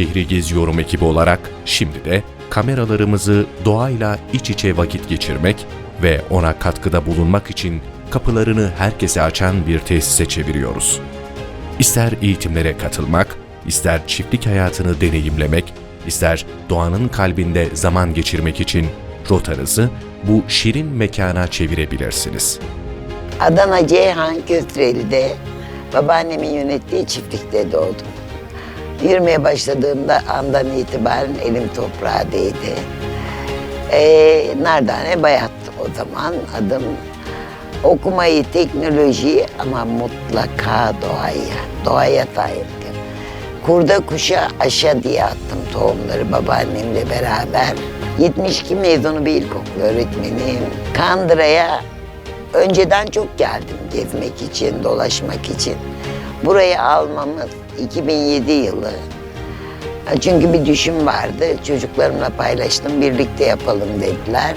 Şehri Geziyorum ekibi olarak şimdi de kameralarımızı doğayla iç içe vakit geçirmek ve ona katkıda bulunmak için kapılarını herkese açan bir tesise çeviriyoruz. İster eğitimlere katılmak, ister çiftlik hayatını deneyimlemek, ister doğanın kalbinde zaman geçirmek için rotanızı bu şirin mekana çevirebilirsiniz. Adana Ceyhan Köstreli'de babaannemin yönettiği çiftlikte doğdum. Yürümeye başladığımda andan itibaren elim toprağa değdi. Ee, Nardane Bayat o zaman adım. Okumayı, teknolojiyi ama mutlaka doğaya, doğaya sahiptim. Kurda kuşa aşa diye attım tohumları babaannemle beraber. 72 mezunu bir ilkokul öğretmeniyim. Kandıra'ya önceden çok geldim gezmek için, dolaşmak için. Burayı almamız 2007 yılı. Çünkü bir düşün vardı. Çocuklarımla paylaştım. Birlikte yapalım dediler.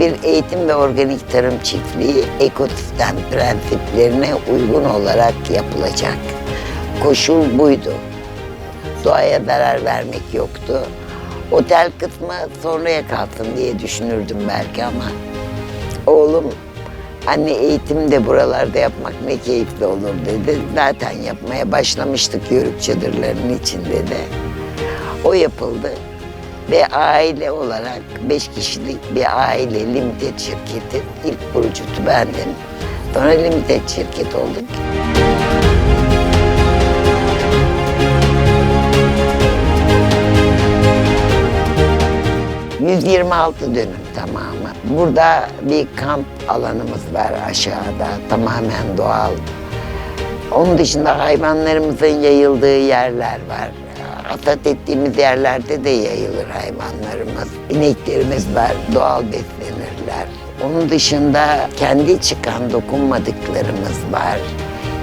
Bir eğitim ve organik tarım çiftliği ekosistem prensiplerine uygun olarak yapılacak. Koşul buydu. Doğaya zarar vermek yoktu. Otel kısmı sonraya kalsın diye düşünürdüm belki ama oğlum anne eğitim de buralarda yapmak ne keyifli olur dedi. Zaten yapmaya başlamıştık yörük çadırlarının içinde de. O yapıldı ve aile olarak beş kişilik bir aile limited şirketi ilk kurucusu bendim. Sonra limited şirket olduk. 126 dönüm tamamı. Burada bir kamp alanımız var aşağıda. Tamamen doğal. Onun dışında hayvanlarımızın yayıldığı yerler var. Hasat ettiğimiz yerlerde de yayılır hayvanlarımız. İneklerimiz var, doğal beslenirler. Onun dışında kendi çıkan dokunmadıklarımız var.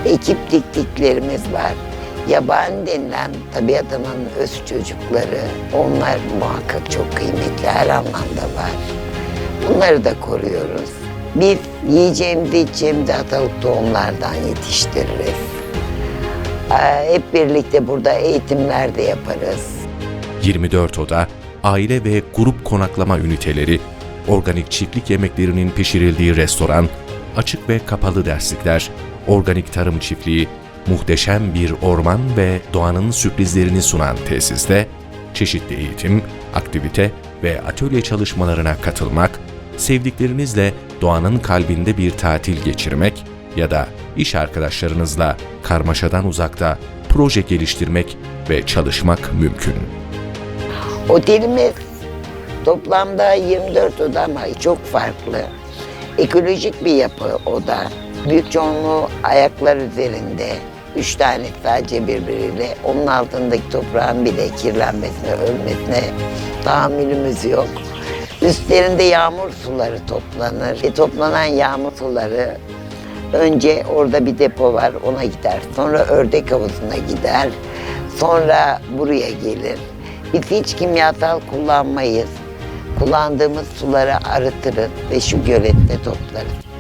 Ekip diktiklerimiz var. Yabani denilen tabiatının öz çocukları, onlar muhakkak çok kıymetli her anlamda var. Bunları da koruyoruz. Biz yiyeceğimizi içeceğimizi atalık tohumlardan yetiştiririz. Ee, Hep birlikte burada eğitimler de yaparız. 24 oda, aile ve grup konaklama üniteleri, organik çiftlik yemeklerinin pişirildiği restoran, açık ve kapalı derslikler, organik tarım çiftliği, muhteşem bir orman ve doğanın sürprizlerini sunan tesiste, çeşitli eğitim, aktivite ve atölye çalışmalarına katılmak, sevdiklerinizle doğanın kalbinde bir tatil geçirmek ya da iş arkadaşlarınızla karmaşadan uzakta proje geliştirmek ve çalışmak mümkün. Otelimiz toplamda 24 oda ama çok farklı. Ekolojik bir yapı oda. Büyük çoğunluğu ayaklar üzerinde. Üç tane sadece birbiriyle. Onun altındaki toprağın bile kirlenmesine, ölmesine tahammülümüz yok. Üstlerinde yağmur suları toplanır. E, toplanan yağmur suları önce orada bir depo var ona gider. Sonra ördek havuzuna gider. Sonra buraya gelir. Biz hiç kimyasal kullanmayız. Kullandığımız suları arıtırız ve şu gölette toplarız.